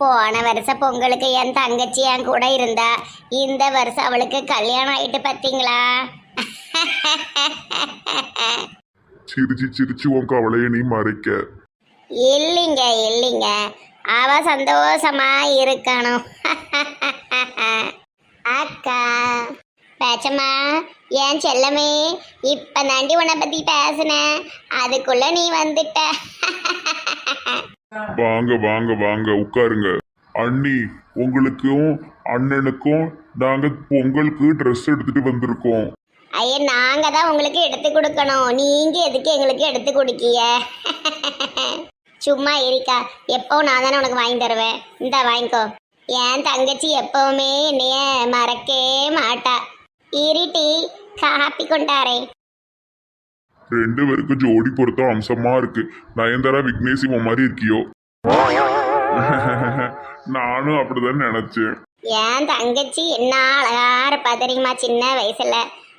போன வருஷம் பொங்கலுக்கு என் தங்கச்சி என் கூட இருந்தா. இந்த வருஷம் அவளுக்கு கல்யாணம் ஆயிட்டு பார்த்தீங்களா சிரிச்சு சிரிச்சு உன் கவலையை நீ மறைக்க. இல்லைங்க இல்லைங்க. அவ சந்தோஷமா இருக்கணும். அக்கா பேச்சம்மா ஏன் செல்லமே இப்ப தாண்டி உன்னை பத்தி பேசினேன் அதுக்குள்ள நீ வந்துட்ட. வாங்க வாங்க வாங்க உட்காருங்க. அண்ணி உங்களுக்கும் அண்ணனுக்கும் நாங்க பொங்கலுக்கு ட்ரெஸ் எடுத்துட்டு வந்திருக்கோம். ஐயா நாங்க தான் உங்களுக்கு எடுத்து கொடுக்கணும். நீங்க எதுக்கு எங்களுக்கு எடுத்து கொடுக்கிய சும்மா இருக்கா. எப்போ நான் தானே உனக்கு வாங்கி தருவேன். இந்த வாங்கிக்கோ. என் தங்கச்சி எப்பவுமே என்னைய மறக்கவே மாட்டா. இருட்டி காப்பி கொண்டாரே. ரெண்டு பேருக்கும் ஜோடி பொருத்தம் அம்சமா இருக்கு. நயன்தாரா விக்னேஷ் இவன் மாதிரி இருக்கியோ? நானும் அப்படிதான் நினைச்சேன். என் தங்கச்சி என்ன அழகா இருப்பா தெரியுமா சின்ன வயசுல?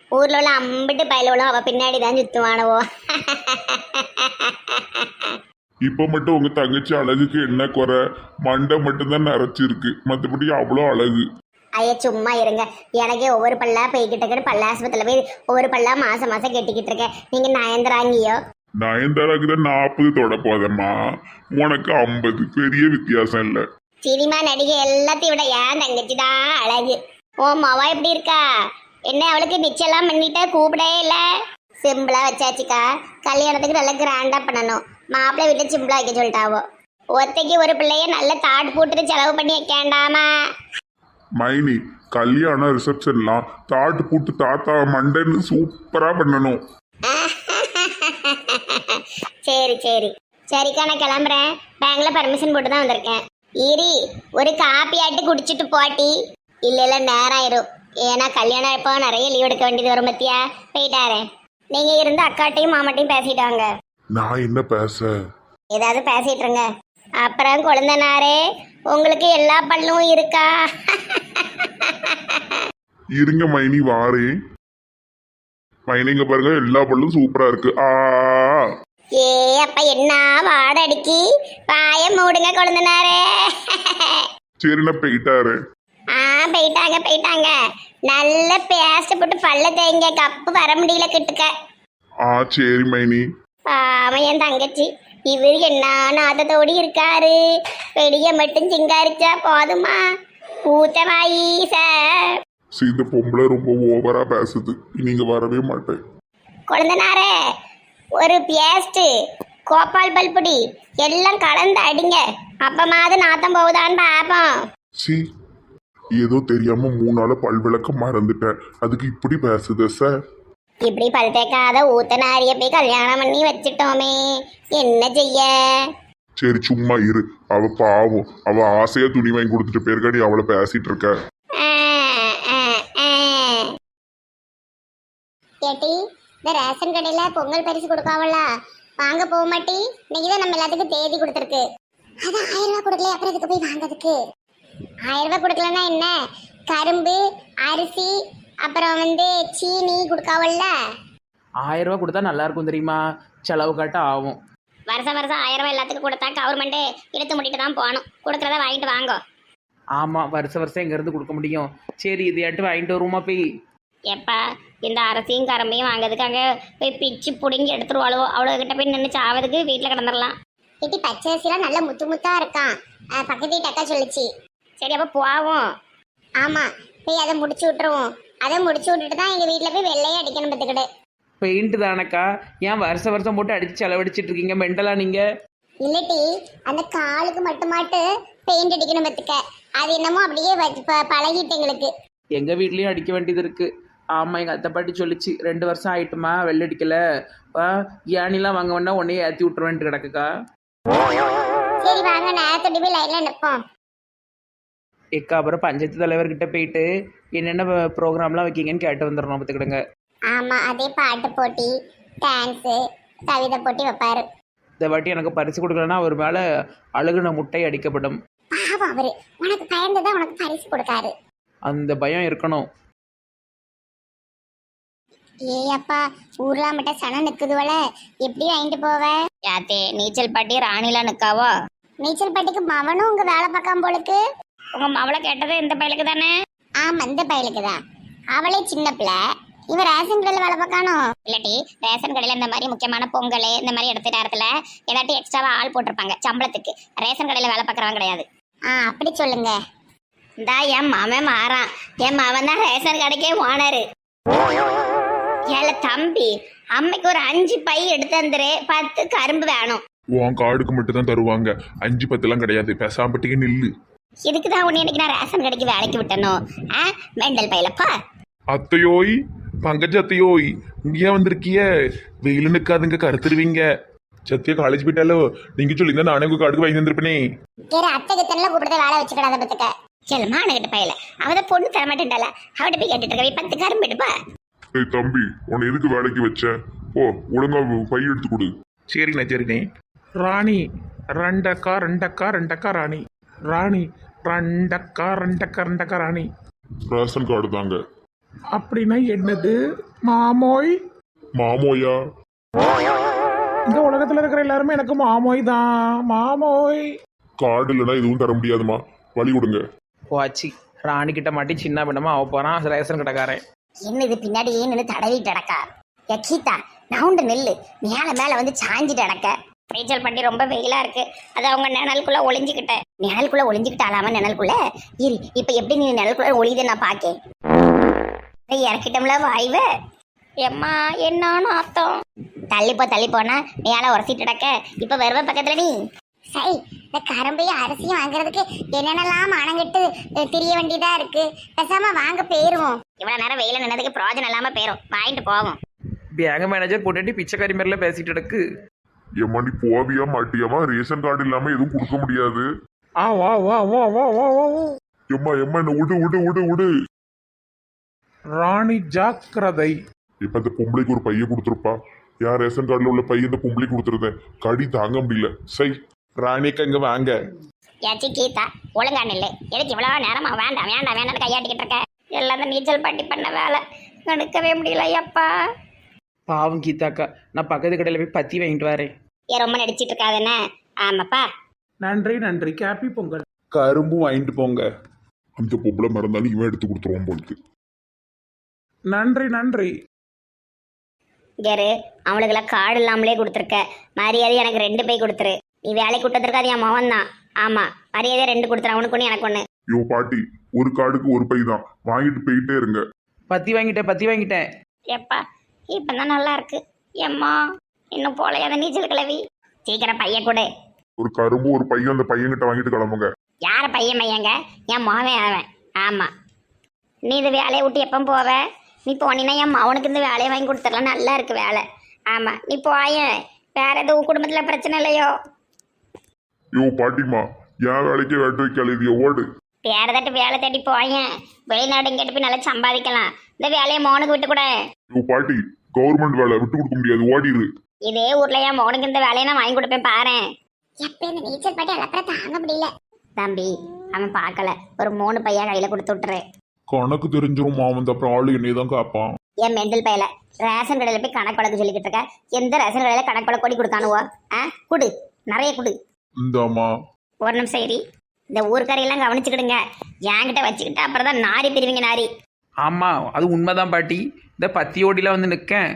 ஊர்ல உள்ள அம்பிட்டு பயலுவலும் அவ பின்னாடி தான் சுத்துவானவோ. இப்ப மட்டும் உங்க தங்கச்சி அழகுக்கு என்ன குறை? மண்டை மட்டும்தான் நரைச்சிருக்கு மற்றபடி அவ்வளோ அழகு. ஐயா சும்மா இருங்க. எனக்கே ஒவ்வொரு பல்லா போய்கிட்டு இருக்கேன் பல்ல ஆஸ்பத்திரியில் போய் ஒவ்வொரு பல்லா மாசம் மாசம் கெட்டிக்கிட்டு இருக்கேன். நீங்க நயந்திராங்கியோ நயன்தாராக்கு தான் நாற்பது தொட போதம்மா உனக்கு ஐம்பது. பெரிய வித்தியாசம் இல்லை. சினிமா நடிகை எல்லாத்தையும் விட ஏன் தங்கச்சி தான் அழகு. ஓ மவா எப்படி இருக்கா? என்ன அவளுக்கு நிச்சயம்லாம் பண்ணிட்ட கூப்பிடவே இல்லை? சிம்பிளா வச்சாச்சுக்கா. கல்யாணத்துக்கு நல்லா கிராண்டா பண்ணணும். மாப்பிள்ளை வீட்டில் சிம்பிளா வைக்க சொல்லிட்டாவோ. ஒத்தைக்கு ஒரு பிள்ளைய நல்ல தாட் போட்டுட்டு செலவு பண்ணி வைக்கண்டாமா? மைனி கல்யாண ரிசப்ஷன்லாம் தாட்டு பூட்டு தாத்தா மண்டைன்னு சூப்பரா பண்ணணும். சரி சரி. சரிக்கா நான் கிளம்புறேன். பேங்க்ல பர்மிஷன் போட்டு தான் வந்திருக்கேன். இரி ஒரு காப்பி ஆட்டு குடிச்சிட்டு போட்டி. இல்ல இல்ல நேரம் ஆயிரும். ஏன்னா கல்யாணம் இப்போ நிறைய லீவ் எடுக்க வேண்டியது வரும் பத்தியா? போயிட்டாரேன் நீங்க இருந்து அக்காட்டையும் மாமாட்டையும் பேசிட்டு வாங்க. நான் என்ன பேச? ஏதாவது பேசிட்டு இருங்க. அப்புறம் குழந்தனாரே உங்களுக்கு எல்லா பல்லும் இருக்கா? இருங்க மைனி வாரேன். மைனிங்க பாருங்க எல்லா பல்லும் சூப்பரா இருக்கு. ஆ. ஏ அப்ப என்ன வாட அடிக்கி? பாய மூடுங்க குழந்தனாரே. சரி நான் போயிட்டாரு. ஆ போயிட்டாங்க போயிட்டாங்க. நல்ல பேஸ்ட் போட்டு பல்ல தேங்க கப்பு வர முடியல கிட்டுக்க. ஆ சரி மைனி. பாவம் என் தங்கச்சி. இவர் என்ன நாதத்தோடி இருக்காரு? வெடிய மட்டும் சிங்காரிச்சா போதுமா? ஊத்தமாயி சார் சரி, இந்த பொம்பளை ரொம்ப ஓவரா பேசுது. நீங்க வரவே மாட்டேன். குழந்தனாரே ஒரு பேஸ்ட் கோபால் பல்புடி எல்லாம் கலந்து அடிங்க. அப்பமாவது நாத்தம் போகுதான்னு பார்ப்போம் சி ஏதோ தெரியாம மூணு நாள பல் விளக்க மறந்துட்டேன். அதுக்கு இப்படி பேசுத சார்? இப்படி பல் தேக்காத ஊத்தனாரிய போய் கல்யாணம் பண்ணி வச்சிட்டோமே என்ன செய்ய? சரி சும்மா இரு. அவ பாவம். அவ ஆசையா துணி வாங்கி கொடுத்துட்டு பேருக்காடி அவளை பேசிட்டு இருக்க. ஏட்டி இந்த ரேஷன் கடையில பொங்கல் பரிசு கொடுக்காவல்ல வாங்க போக மாட்டி. இன்னைக்கு தான் நம்ம எல்லாத்துக்கும் தேதி கொடுத்துருக்கு. அதான் ஆயிரம் ரூபாய் கொடுக்கல அப்புறம் இதுக்கு போய் வாங்குறதுக்கு? ஆயிரம் ரூபாய் கொடுக்கலன்னா என்ன? கரும்பு அரிசி அப்புறம் வந்து சீனி கொடுக்காவல்ல? ஆயிரம் ரூபா கொடுத்தா நல்லா இருக்கும் தெரியுமா? செலவு காட்ட ஆகும். வருஷம் வருஷம் ஆயிரம் ரூபாய் எல்லாத்துக்கும் கொடுத்தா கவர்மெண்ட் இழுத்து முடிட்டு தான் போகணும். கொடுக்கறத வாங்கிட்டு வாங்கோ. ஆமாம் வருஷம் வருஷம் எங்கேருந்து கொடுக்க முடியும். சரி இதையாட்டு வாங்கிட்டு வருவோமா போய்? எப்பா இந்த அரசியும் கரும்பையும் வாங்குறதுக்காக போய் பிச்சு பிடுங்கி எடுத்துருவாளோ? அவ்வளோ கிட்ட போய் நின்று சாவதுக்கு வீட்டில் கிடந்துடலாம் இட்டி பச்சை அரிசிலாம் நல்ல முத்து முத்தா இருக்கான் பக்கத்து வீட்டு அக்கா சொல்லுச்சு. சரி அப்போ போவோம். ஆமாம் போய் அதை முடிச்சு விட்டுருவோம். அதை முடிச்சு விட்டுட்டு தான் எங்கள் வீட்டில் போய் வெள்ளையே அடிக்கணும் பார்த்துக்கிடு பெயிண்ட் தானக்கா? ஏன் வருஷம் வருஷம் போட்டு அடித்து செலவழிச்சிட்டு இருக்கீங்க? மெண்டலா நீங்கள் இல்லட்டி அந்த காலுக்கு மட்டுமாட்டு பெயிண்ட் அடிக்கணும் பார்த்துக்க. அது என்னமோ அப்படியே வச்சு ப- பழகிட்டு எங்களுக்கு. எங்கள் வீட்லேயும் அடிக்க வேண்டியது இருக்குது ஆமாம் எங்கள் அத்தை பாட்டி சொல்லிச்சு ரெண்டு வருஷம் ஆயிட்டுமா? வெள்ளை அடிக்கல. ஆ, ஏணிலாம் வாங்க வேணா உடனே ஏற்றி விட்டுருவேன்ட்டு கிடக்குக்கா? சரி வாங்க நேரத்தோடி போய் லைனில் நிற்போம் எக்கா அப்புறம் பஞ்சாயத்து தலைவர்கிட்ட போயிட்டு என்னென்ன ப்ரோக்ராம்லாம் வைக்கீங்கன்னு கேட்டு வந்துடணும் பார்த்துக்கிடுங்க. ஆமாம் அதே பாட்டு போட்டி டான்ஸு கவிதை போட்டி வைப்பாரு. இந்த வாட்டி எனக்கு பரிசு கொடுக்கலன்னா அவர் மேலே அழுகுன முட்டை அடிக்கப்படும். பாவம் அவரு. உனக்கு பயந்து தான் உனக்கு பரிசு கொடுக்காரு. அந்த பயம் இருக்கணும். ஏய் அப்பா ஊர்ல மட்டும் சனம் நிக்குதுவல எப்படி வாங்கிட்டு போவ? யாத்தே நீச்சல் பாட்டி ராணில நிக்காவோ? நீச்சல் பாட்டிக்கு மவனும் உங்க வேலை பார்க்காம போலுக்கு. உங்க மவளை கேட்டது இந்த பயலுக்கு தானே? ஆமா இந்த பயலுக்கு தான். அவளே சின்ன பிள்ளை. இவ ரேஷன் கடையில் வேலை பார்க்கானோ? இல்லாட்டி ரேஷன் கடையில் இந்த மாதிரி முக்கியமான பொங்கல் இந்த மாதிரி எடுத்த நேரத்தில் ஏதாட்டி எக்ஸ்ட்ராவா ஆள் போட்டிருப்பாங்க சம்பளத்துக்கு. ரேஷன் கடையில் வேலை பார்க்குறவங்க கிடையாது. ஆ அப்படி சொல்லுங்க. இந்தா என் மாமன் மாறான். என் மாமன் தான் ரேஷன் கடைக்கே ஓனரு. ஏல தம்பி அம்மைக்கு ஒரு அஞ்சு பை எடுத்து வந்துரு பத்து கரும்பு வேணும். உன் கார்டுக்கு மட்டும் தான் தருவாங்க. அஞ்சு பத்துலாம் கிடையாது. பேசாம்பட்டிக்கு நில்லு. இதுக்கு தான் உன்னை இன்னைக்கு நான் ரேஷன் கடைக்கு வேலைக்கு விட்டனோ? ஆ? மெண்டல் பையலப்பா அத்தையோய் பங்கஜ அத்தையோய் இங்கேயே வந்திருக்கிய? வெயில் நிற்காதுங்க கருத்துருவீங்க. சத்தியா காலேஜ் போயிட்டாலோ? நீங்க சொல்லியிருந்தா நானே உங்க கார்டுக்கு வாங்கி வந்திருப்பேனே வேற அத்தைக்கு தென்னல கூப்பிட்டு வேலை வச்சுக்கிடாத பத்துக்க. செல்லுமா கிட்ட பையல. அவத பொண்ணு தர மாட்டேன்டால அவட்ட போய் கேட்டுட்டு இருக்க பத்து கரும்பு எடுப்பா. ஏய் தம்பி உன்னை எதுக்கு வேலைக்கு வச்ச? ஓ ஒழுங்கா பை எடுத்து கொடு. சரிண்ணே சரிண்ணே. ராணி ரெண்டக்கா ரெண்டக்கா ரெண்டக்கா ராணி. ராணி. ரெண்டக்கா ரெண்டக்கா ரெண்டக்கா ராணி. ரேஷன் கார்டு தாங்க. அப்படின்னா என்னது? மாமோய்? மாமோயா? இந்த உலகத்துல இருக்கிற எல்லாருமே எனக்கு மாமோய் தான். மாமோய். கார்டு இல்லைன்னா எதுவும் தர முடியாதுமா வழி கொடுங்க. போச்சு. ராணி கிட்ட மாட்டி சின்ன பின்னமா அவ போறான். ரேஷன் கடைக்காரன். என்ன இது பின்னாடி நின்று தடவிட்டு அடக்கா யக்கீதா நவுண்டு நெல்லு. மேல மேல வந்து சாஞ்சிட்டு அடக்க ரீச்சல் பண்ணி ரொம்ப வெயிலா இருக்கு. அது அவங்க நிழலுக்குள்ளே ஒளிஞ்சிக்கிட்டேன் நிழலுக்குள்ளே ஒளிஞ்சிக்கிட்டாலாம நிழலுக்குள்ளே இரு இப்ப எப்படி நீ நிழலுக்குள்ளே ஒளியுது நான் பார்க்கேன் இறக்கிட்டோம்ல வாய்வ? எம்மா என்னான்னு அர்த்தம். தள்ளி தள்ளிப்போனா தள்ளி போனா உரசிட்டு கிடக்க. இப்ப வருவ பக்கத்துல நீ. சரி இந்த கரும்பையும் அரிசியும் வாங்குறதுக்கு என்னென்னலாம் அணங்கிட்டு தெரிய வேண்டியதாக இருக்கு. பேசாம வாங்க போயிருவோம் இவ்வளவு நேரம் வெயில நின்னதுக்கு பிரயோஜனம் இல்லாம போயிரும். வாங்கிட்டு போவோம். பேங்க் மேனேஜர் போட்டுட்டு பிச்சைக்காரி மாதிரிலாம் பேசிட்டு இருக்கு ஏம்மா நீ போவியா மாட்டியாமா ரேஷன் கார்டு இல்லாம எதுவும் கொடுக்க முடியாது. ஆ வா வா வா வா வா வா. எம்மா எம்மா என்ன விடு விடு விடு விடு. ராணி ஜாக்கிரதை. இப்ப இந்த பொம்பளைக்கு ஒரு பைய கொடுத்துருப்பா? யார் ரேஷன் கார்டுல உள்ள பையன் இந்த பொம்பளைக்கு கொடுத்துருந்தேன்? கடி தாங்க முடியல. சை. ராணிக்கு அங்க வாங்க. ஏச்சி கீதா ஒழுங்கா நில்லு. எதுக்கு இவ்வளவு நேரமா? வேண்டாம் வேண்டாம் வேண்டாம் கையாட்டிக்கிட்டு இருக்க. எல்லாம் நீச்சல் பாட்டி பண்ண வேலை. எடுக்கவே முடியல ஐயப்பா. பாவம் கீதாக்கா. நான் பக்கத்து கடையில் போய் பத்தி வாங்கிட்டு வரேன். ஏன் ரொம்ப நடிச்சிட்டு இருக்காதுன்னு ஆமாப்பா. நன்றி நன்றி. கேப்பி பொங்கல். கரும்பும் வாங்கிட்டு போங்க. அந்த பொம்பளை மறந்தாலும் இவன் எடுத்து கொடுத்துருவான் போலுக்கு. நன்றி நன்றி. கேரு அவளுக்கெல்லாம் கார்டு இல்லாமலே கொடுத்துருக்க. மரியாதை எனக்கு ரெண்டு பை கொடுத்துரு. நீ வேலைக்கு விட்டதற்கு அது என் மகன் தான். ஆமா மரியாதை ரெண்டு கொடுத்துரு. அவனுக்கு ஒன்று எனக்கு ஒன்று யோ பாட்டி ஒரு கார்டுக்கு ஒரு பை தான். வாங்கிட்டு போயிட்டே இருங்க. பத்தி வாங்கிட்டேன் பத்தி வாங்கிட்டேன். எப்பா இப்பதான் நல்லா இருக்கு எம்மா இன்னும் போலையாத நீச்சல் கிளவி? சீக்கிரம் பையன் கொடு. ஒரு கரும்பு ஒரு பையன் அந்த பையன்கிட்ட வாங்கிட்டு கிளம்புங்க. யார பையன் பையங்க? என் மகன் அவன். ஆமா. நீ இது வேலையை விட்டு எப்போ போவ? நீ போனீன்னா என் மகனுக்கு இந்த வேலையை வாங்கி கொடுத்துடலாம். நல்லா இருக்கு வேலை. ஆமா. நீ போயேன் வேற எதுவும் குடும்பத்துல பிரச்சனை இல்லையோ? யோ பாட்டிமா என் வேலைக்கே வேட்டு வைக்க எழுதிய ஓடு. வேற ஏதாட்டு வேலை தேடி போயேன். வெளிநாடு இங்கிட்டு போய் நல்லா சம்பாதிக்கலாம். இந்த வேலையை மோனுக்கு விட்டு கூட யோ பாட்டி கவர்மெண்ட் வேலை விட்டு கொடுக்க முடியாது. ஓடிடு இதே ஊர்ல என் மோனுக்கு இந்த வேலையை நான் வாங்கி கொடுப்பேன் பாரு எப்ப இந்த நீச்சல் பாட்டி அலப்பற தாங்க முடியல. தம்பி அவன் பார்க்கல. ஒரு மூணு பையா கையில கொடுத்து விட்டுரு. கணக்கு தெரிஞ்சிரும் மாமன் அப்புறம் ஆளு என்னைய தான் காப்பான்? என் மெண்டல் பையல. ரேஷன் கடையில் போய் கணக்கு வழக்கு சொல்லிக்கிட்டு இருக்க. எந்த ரேஷன் கடையில் கணக்கு வழக்கு கொடி கொடுக்கானுவோ ஆ குடு. நிறைய குடு. இந்தாம்மா. ஒரு நிமிஷம் சரி இந்த ஊர்க்கரையெல்லாம் கவனிச்சுக்கிடுங்க. என்கிட்ட வச்சுக்கிட்டு அப்புறம் தான் நாரி பிரிவிங்க நாரி. ஆமாம் அது உண்மைதான் பாட்டி. இந்த பத்தியோடியில் வந்து நிற்கேன்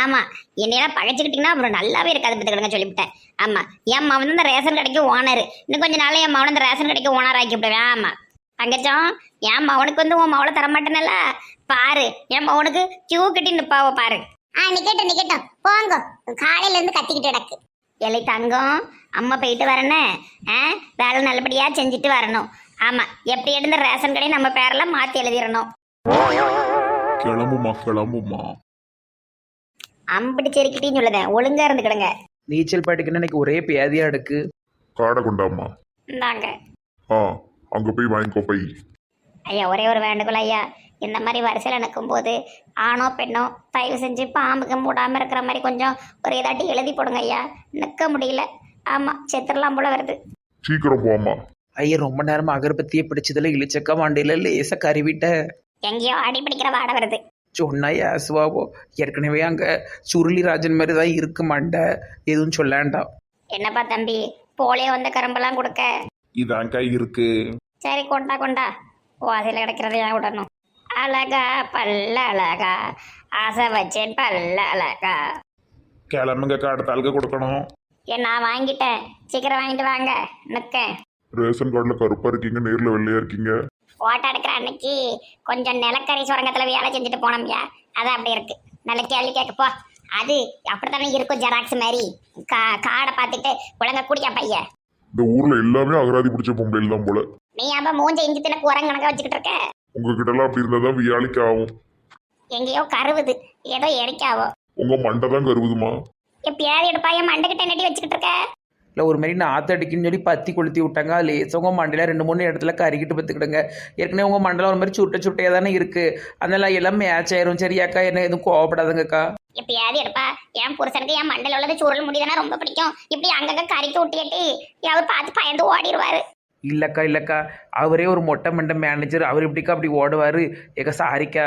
ஆமா என்னையெல்லாம் பகைச்சுக்கிட்டீங்கன்னா அப்புறம் நல்லாவே இருக்காது பார்த்துக்கிடுங்க சொல்லிவிட்டேன். ஆமா என் மவன் இந்த ரேஷன் கடைக்கு ஓனர். இன்னும் கொஞ்ச நாள் என் மவன் இந்த ரேஷன் கடைக்கு ஓனர் ஆக்கி விடுவேன் ஆமா. தங்கச்சம் என் மவனுக்கு வந்து உன் மவளை தரமாட்டேனல்ல? பாரு என் மவனுக்கு கியூ கட்டி நிப்பாவ பாரு. ஆ நிக்கட்டும் நிக்கட்டும். போங்க. காலையில இருந்து கத்திக்கிட்டு கிடக்கு. எலை தங்கம் அம்மா போயிட்டு வரனே. ஆ வேலை நல்லபடியா செஞ்சுட்டு வரணும். ஆமா எப்படி எடுந்த ரேஷன் கடை நம்ம பேரெல்லாம் மாத்தி எழுதிடணும். கிளம்புமா கிளம்புமா? அம்பிட்டு செருக்கிட்டின்னு சொல்லுதேன் ஒழுங்கா இருந்துக்கிடுங்க. நீச்சல் பாட்டுக்குன்னு எனக்கு ஒரே பேதியாக எடுக்கு காடை கொண்டாம்மா. இந்தாங்க. ஆ அங்க போய் வாங்கிக்கோ பை ஐயா ஒரே ஒரு வேண்டுகோள் ஐயா. இந்த மாதிரி வரிசையில் நிற்கும்போது ஆணோ பெண்ணோ தயவு செஞ்சு பாம்புக்கு மூடாமல் இருக்கிற மாதிரி கொஞ்சம் ஒரு ஏதாட்டி எழுதி போடுங்க ஐயா. நிற்க முடியல. ஆமாம் செத்துடலாம் போல வருது. சீக்கிரம் போம்மா. ஐயா ரொம்ப நேரம் அகர்பத்தியை பிடிச்சதுல இழிச்சக்கா மாண்டையில் லேசாக கருவிட்ட. எங்கேயோ அடி பிடிக்கிற வாடை வருது. சொன்னா ஏசுவாவோ ஏற்கனவே அங்கே சுருளி ராஜன் மாதிரி தான் இருக்கு மண்டை எதுவும் சொல்லாண்டாம் என்னப்பா தம்பி போலியோ வந்த கரும்பெல்லாம் கொடுக்க? இதாங்க்கா இருக்கு. சரி கொண்டா கொண்டா. வாசல கிடைக்கிறத ஏன் விடணும்? அழகா பல்ல அழகா. ஆசை வச்சேன் பல்ல அழகா. கிளம்புங்கக்கா அடுத்த ஆளுக்கு கொடுக்கணும். ஏன் நான் வாங்கிட்டேன். சீக்கிரம் வாங்கிட்டு வாங்க. நிற்கேன் ரேஷன் கார்டில் கருப்பா இருக்கீங்க நேரில் வெள்ளையா இருக்கீங்க. ஓட்ட எடுக்கிற அன்னைக்கு கொஞ்சம் நிலக்கரி சுரங்கத்தில் வேலை செஞ்சுட்டு போனோம்யா. அது அப்படி இருக்கு. நல்ல கேள்வி கேட்க போ. அது அப்படித்தானே இருக்கும் ஜெராக்ஸ் மாதிரி. கா காடை பார்த்துட்டு ஒழுங்கா குடிக்க பையன் இந்த ஊர்ல எல்லாமே அகராதி பிடிச்ச பொம்பளைகள் தான் போல. நீ அப்ப மூஞ்ச இஞ்சி தின குரங்கு கணக்கா வச்சுக்கிட்டு இருக்க? உங்ககிட்ட எல்லாம் அப்படி இருந்தா தான் வியாழிக்கு ஆகும். எங்கேயோ கருவுது. ஏதோ எரிக்காவோ. உங்க மண்டை தான் கருவுதுமா? எப்பயாவது எடுப்பாய மண்டுக்கிட்ட நட்டி வச்சுக்கிட்டு இருக்க? இல்லை ஒரு மாதிரி நாற்று அடிக்குன்னு சொல்லி பத்தி கொளுத்தி விட்டாங்க. அது லேசாக உங்கள் மண்டையில் ரெண்டு மூணு இடத்துல கறிக்கிட்டு பத்துக்கிடுங்க ஏற்கனவே உங்கள் மண்டலம் ஒரு மாதிரி சுட்ட சுட்டையாக தானே இருக்குது அதனால எல்லாம் மேட்ச் ஆயிரும். சரியாக்கா என்ன எதுவும் கோவப்படாதுங்கக்கா எப்பயாவது எடுப்பா. என் புருஷனுக்கு என் மண்டல உள்ளது சுருள் முடிதானே ரொம்ப பிடிக்கும். இப்படி அங்கங்க கறிக்கு விட்டிட்டு அவர் பார்த்து பயந்து ஓடிடுவாரு. இல்லைக்கா இல்லைக்கா. அவரே ஒரு மொட்டை மண்டை மேனேஜர் அவர் எப்படிக்கா அப்படி ஓடுவார்? ஏக்கா சாரிக்கா.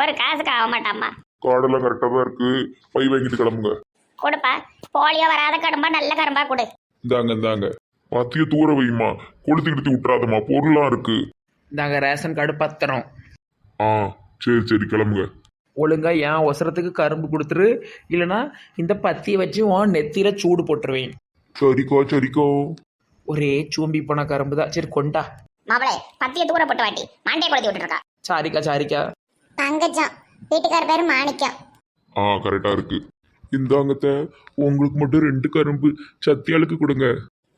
ஒரு காசுக்கு ஆக மாட்டாம்மா கார்டெல்லாம் கரெக்டாக தான் இருக்கு. பை வாங்கிட்டு கிளம்புங்க. கொடுப்பா. போலியோ வராத கரும்பா நல்ல கரும்பா கொடு. இந்தாங்க இந்தாங்க. பத்திய தூர வைமா கொளுத்திக்கிட்டு விட்டுறாதம்மா பொருளாம் இருக்கு. நாங்கள் ரேஷன் கார்டு பத்திரம். ஆ சரி சரி கிளம்புங்க. ஒழுங்கா என் ஒசரத்துக்கு கரும்பு கொடுத்துரு. இல்லைன்னா இந்த பத்தியை வச்சு உன் நெத்தியில் சூடு போட்டுருவேன். சரிக்கோ சரிக்கோ. ஒரே சூம்பி போன கரும்பு தான் சரி கொண்டா. மாப்பிளே பத்திய தூர போட்டு வாட்டி மண்டையை கொளுத்தி விட்டுருக்கா. சாரிக்கா சாரிக்கா. பங்கஜம் வீட்டுக்கார பேரு மாணிக்கம். ஆ கரெக்டா இருக்கு. இந்தாங்கத்த உங்களுக்கு மட்டும் ரெண்டு கரும்பு சத்தியாளுக்கு கொடுங்க.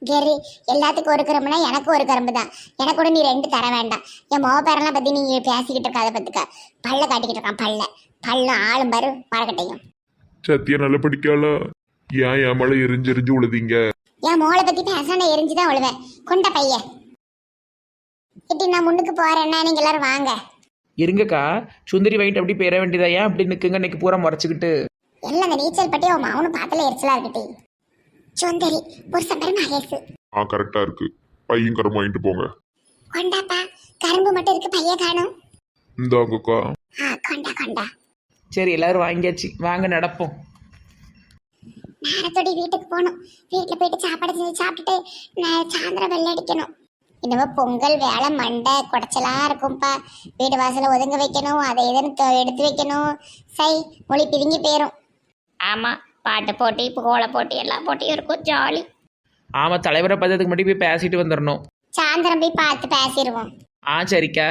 கெரி எல்லாத்துக்கும் ஒரு கரும்புனா எனக்கு ஒரு கரும்பு தான் எனக்கு கூட நீ ரெண்டு தர வேண்டாம். என் மோ பேரெல்லாம் பத்தி நீ பேசிக்கிட்டு இருக்காத பத்துக்க. பல்ல காட்டிக்கிட்டு இருக்கான் பல்ல. பல்லும் ஆளும் பாரு மரக்கட்டையும். சத்தியா நல்லா படிக்காளா? ஏன் என் மேல எரிஞ்சு எரிஞ்சு உழுதீங்க? என் மோளை பத்தி பேசான எரிஞ்சுதான் விழுவேன் கொண்ட பைய. இட்டி நான் முன்னுக்கு போறேன்னா நீங்க எல்லாரும் வாங்க. இருங்கக்கா சுந்தரி வாங்கிட்டு அப்படி பெற வேண்டியதா? ஏன் அப்படி நிற்குங்க இன்னைக்கு பூரா முறைச்சிக்கிட்டு. எல்லாம் அந்த நீச்சல் பட்டி அவன் மௌனும் பார்த்துல எரிச்சலா இருக்கட்டி சுந்தரி புருஷன் பேரு மகேஷ். ஆ கரெக்டா இருக்கு. பையன் கரும்பு வாங்கிட்டு போங்க. கொண்டாப்பா கரும்பு மட்டும் இருக்கு பைய காணும். இந்தாங்கக்கா. ஆ கொண்டா கொண்டா. சரி எல்லாரும் வாங்கியாச்சு. வாங்க நடப்போம். நேரத்தோட வீட்டுக்கு போகணும். வீட்டில் போயிட்டு சாப்பாடு செஞ்சு சாப்பிட்டுட்டு நான் சாயந்தரம் வெள்ளை அடிக்கணும். இனிமே பொங்கல் வேலை மண்டை குடைச்சலா இருக்கும்ப்பா வீடு வாசலை ஒதுங்க வைக்கணும் அதை இதுன்னு தொ- எடுத்து வைக்கணும். சை மொழி பிதுங்கி போயிடும் ஆமாம் பாட்டு போட்டி கோல போட்டி எல்லா போட்டியும் இருக்கும் ஜாலி ஆமாம் தலைவரை பார்த்து அதுக்கு முன்னாடி போய் பேசிட்டு வந்துடணும் சாயந்தரம் போய் பார்த்து பேசிடுவோம் ஆ சரிக்கா.